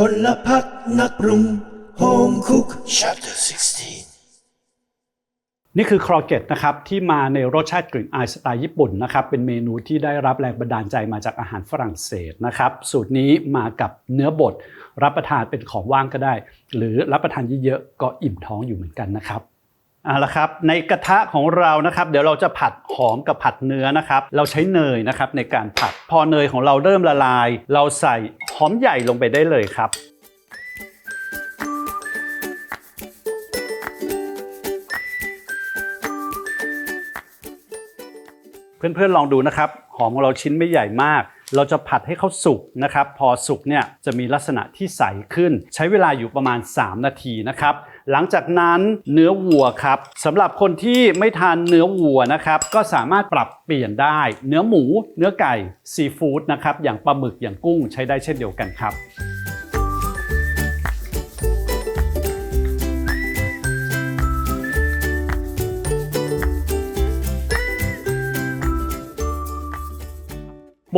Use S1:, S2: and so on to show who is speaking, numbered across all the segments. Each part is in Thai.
S1: พลพักนักปรุง Home Cook Chapter 16
S2: นี่คือครอเกตนะครับที่มาในรสชาติกลิ่นอายสไตล์ญี่ปุ่นนะครับเป็นเมนูที่ได้รับแรงบันดาลใจมาจากอาหารฝรั่งเศสนะครับสูตรนี้มากับเนื้อบดรับประทานเป็นของว่างก็ได้ หรือรับประทานเยอะๆก็อิ่มท้องอยู่เหมือนกันนะครับเอาละครับในกระทะของเรานะครับเดี๋ยวเราจะผัดหอมกับผัดเนื้อนะครับ เราใช้เนยนะครับในการผัดพอเนยของเราเริ่มละลาย เราใส่ หอมใหญ่ลงไปได้เลยครับ เพื่อนๆลองดูนะครับ หอมของเราชิ้นไม่ใหญ่มาก เราจะผัดให้เขาสุกนะครับ พอสุกเนี่ยจะมีลักษณะที่ใสขึ้น ใช้เวลาอยู่ประมาณ 3 นาทีนะครับ หลังจากนั้นเนื้อวัวครับสำหรับคนที่ไม่ทานเนื้อวัวนะครับ ก็สามารถปรับเปลี่ยนได้ เนื้อหมู เนื้อไก่ซีฟู้ดนะครับอย่างปลาหมึกอย่างกุ้งใช้ได้เช่นเดียวกันครับ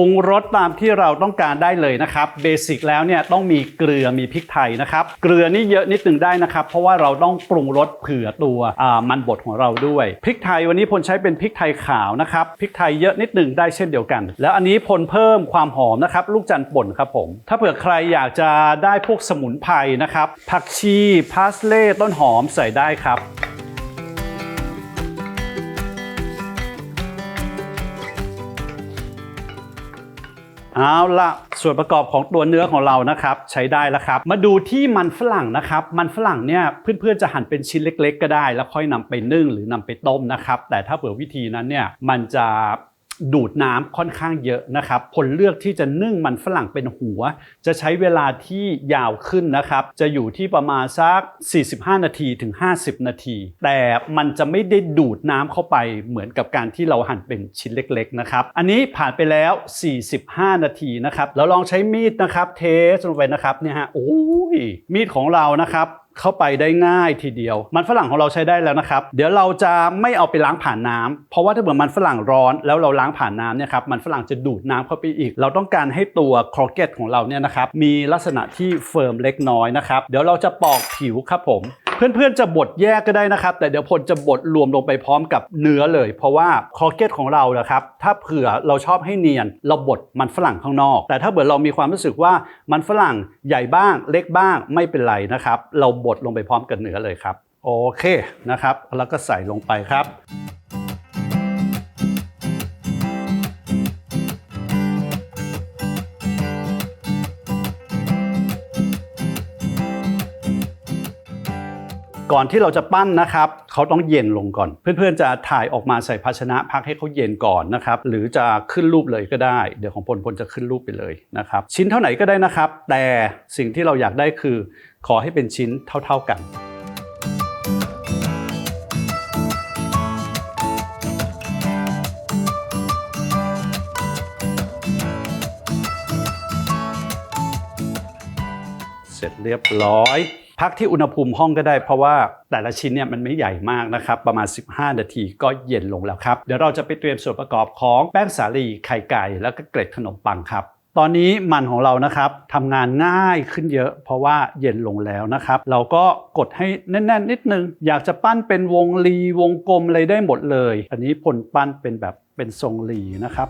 S2: ปรุงรสตามที่เราต้องการได้เลยนะครับเบสิกแล้วเนี่ยต้องมีเกลือมีพริกไทยนะครับเกลือนี่เยอะนิดนึงได้นะครับ เพราะว่าเราต้องปรุงรสเผื่อตัวมันบดของเราด้วยพริกไทยวันนี้พลใช้เป็นพริกไทยขาวนะครับพริกไทยเยอะนิดหนึ่งได้เช่นเดียวกัน แล้วอันนี้พลเพิ่มความหอมนะครับลูกจันทร์ป่นครับผม ถ้าเผื่อใครอยากจะได้พวกสมุนไพรนะครับผักชีพาสเล่ต้นหอมใส่ได้ครับ เอาละส่วนประกอบของตัวเนื้อของเรานะครับ ใช้ได้แล้วครับ มาดูที่มันฝรั่งนะครับ มันฝรั่งเนี่ยเพื่อนๆจะหั่นเป็นชิ้นเล็ก ๆ ก็ได้ แล้วค่อยนำไปนึ่งหรือนำไปต้มนะครับ แต่ถ้าเผื่อวิธีนั้นเนี่ยมันจะ ดูดน้ำค่อนข้างเยอะนะครับผลเลือกที่จะนึ่งมันฝรั่งเป็นหัว จะใช้เวลาที่ยาวขึ้นนะครับ จะอยู่ที่ประมาณสัก 45 นาทีถึง 50 นาที แต่มันจะไม่ได้ดูดน้ำเข้าไปเหมือนกับการที่เราหั่นเป็นชิ้นเล็กๆนะครับ อันนี้ผ่านไปแล้ว 45 นาทีนะครับ แล้วลองใช้มีดนะครับ เทสลงไปนะครับเนี่ยฮะโอ้ยมีดของเรานะครับ เข้าไปได้ง่ายทีเดียว มันฝรั่งของเราใช้ได้แล้วนะครับ เดี๋ยวเราจะไม่เอาไปล้างผ่านน้ำเพราะว่าถ้าเกิดมันฝรั่งร้อนแล้วเราล้างผ่านน้ำเนี่ยครับมันฝรั่งจะดูดน้ำเข้าไปอีก เราต้องการให้ตัวครอเกตของเราเนี่ยนะครับมีลักษณะที่เฟิร์มเล็กน้อยนะครับเดี๋ยวเราจะปอกผิวครับผม เพื่อนๆจะบดแยกก็ได้นะครับ แต่เดี๋ยวพลจะบดรวมลงไปพร้อมกับเนื้อเลย เพราะว่าคอเกตของเรานะครับถ้าเผื่อเราชอบให้เนียน เราบดมันฝรั่งข้างนอก แต่ถ้าเผื่อเรามีความรู้สึกว่ามันฝรั่งใหญ่บ้างเล็กบ้างไม่เป็นไรนะครับ เราบดลงไปพร้อมกับเนื้อเลยครับโอเคนะครับแล้วก็ใส่ลงไปครับ ก่อนที่เราจะปั้นนะครับเขาต้องเย็นลงก่อน เพื่อนๆจะถ่ายออกมาใส่ภาชนะพักให้เขาเย็นก่อนนะครับหรือจะขึ้นรูปเลยก็ได้ เดี๋ยวของพลพลจะขึ้นรูปไปเลยนะครับชิ้นเท่าไหร่ก็ได้นะครับ แต่สิ่งที่เราอยากได้คือ ขอให้เป็นชิ้นเท่า ๆกันเสร็จเรียบร้อย พักที่อุณหภูมิห้องก็ได้เพราะว่าแต่ละชิ้นเนี่ยมันไม่ใหญ่มากนะครับ ประมาณ 15 นาทีก็เย็นลงแล้วครับ เดี๋ยวเราจะไปเตรียมส่วนประกอบของแป้งสาลีไข่ไก่ แล้วก็เกล็ดขนมปังครับตอนนี้มันของเรานะครับทำงานง่ายขึ้นเยอะ เพราะว่าเย็นลงแล้วนะครับ เราก็กดให้แน่นๆ นิดนึง อยากจะปั้นเป็นวงรีวงกลมอะไรได้หมดเลย อันนี้ผลปั้นเป็นแบบเป็นทรงรีนะครับ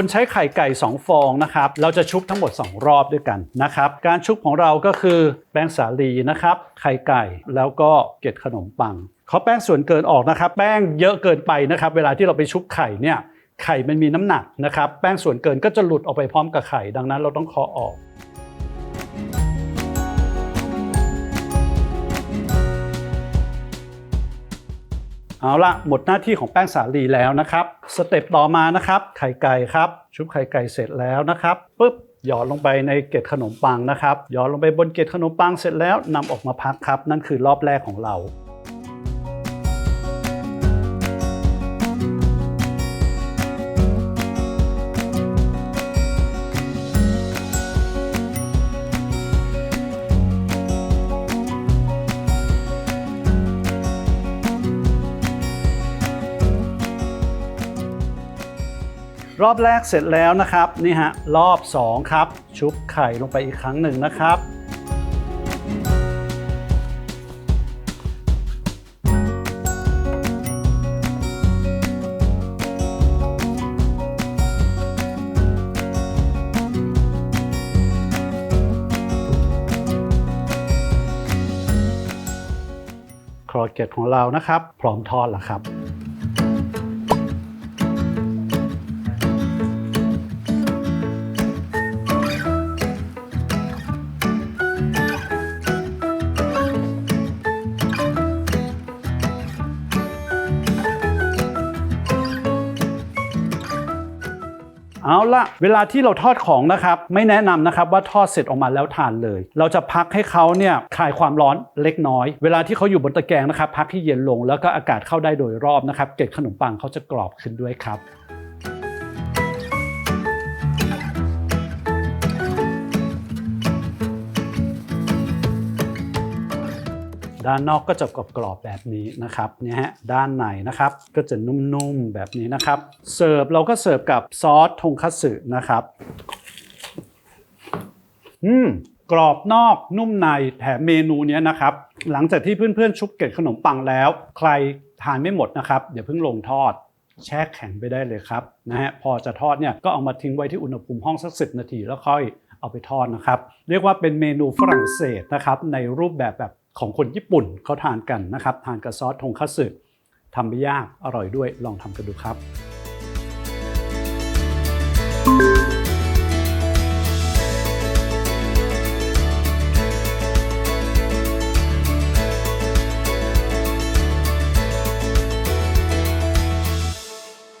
S2: คนใช้ไข่ไก่2ฟองนะครับเราจะชุบทั้งหมด 2 รอบด้วยกันนะครับการชุบของเราก็คือแป้งสาลีนะครับไข่ไก่แล้วก็เกล็ดขนมปังเขาแป้งส่วนเกินออกนะครับ แป้งเยอะเกินไปนะครับ เวลาที่เราไปชุบไข่เนี่ยไข่มันมีน้ำหนักนะครับ แป้งส่วนเกินก็จะหลุดออกไปพร้อมกับไข่ ดังนั้นเราต้องเคาะออก เอาละหมดหน้าที่ของแป้งสาลีแล้วนะครับ สเต็ปต่อมานะครับไข่ไก่ครับชุบไข่ไก่เสร็จแล้วนะครับปุ๊บหยอดลงไปในเกล็ดขนมปังนะครับหยอดลงไปบนเกล็ดขนมปังเสร็จแล้วนำออกมาพักครับ นั่นคือรอบแรกของเรา รอบแรกเสร็จแล้วนะครับนี่ฮะรอบ 2 ครับ ชุบไข่ลงไปอีกครั้งหนึ่งนะครับ ครอเกตของเรานะครับ พร้อมทอดแล้วครับ เอาละเวลาที่เราทอดของนะครับไม่แนะนำนะครับว่าทอดเสร็จออกมาแล้วทานเลย เราจะพักให้เขาเนี่ยคลายความร้อนเล็กน้อย เวลาที่เขาอยู่บนตะแกรงนะครับพักให้เย็นลงแล้วก็อากาศเข้าได้โดยรอบนะครับเกล็ดขนมปังเขาจะกรอบขึ้นด้วยครับ ด้านนอกก็จะกรอบๆแบบนี้นะครับเนี่ยฮะด้านในนะครับก็จะนุ่มๆแบบนี้นะครับเสิร์ฟเราก็เสิร์ฟกับซอสทงคัตสึนะครับอืมกรอบนอกนุ่มในแถมเมนูเนี้ยนะครับ หลังจากที่เพื่อนๆชุบเกล็ดขนมปังแล้ว ใครทานไม่หมดนะครับอย่าเพิ่งลงทอด แช่แข็งไปได้เลยครับนะฮะพอจะทอดเนี่ยก็เอามาทิ้งไว้ที่อุณหภูมิห้องสักสินาทีแล้วค่อยเอาไปทอดนะครับ เรียกว่าเป็นเมนูฝรั่งเศสนะครับในรูปแบบแบบ ของคนญี่ปุ่นเขาทานกันนะครับ ทานกับซอสทงคัตสึทำไม่ยากอร่อยด้วยลองทำกันดูครับ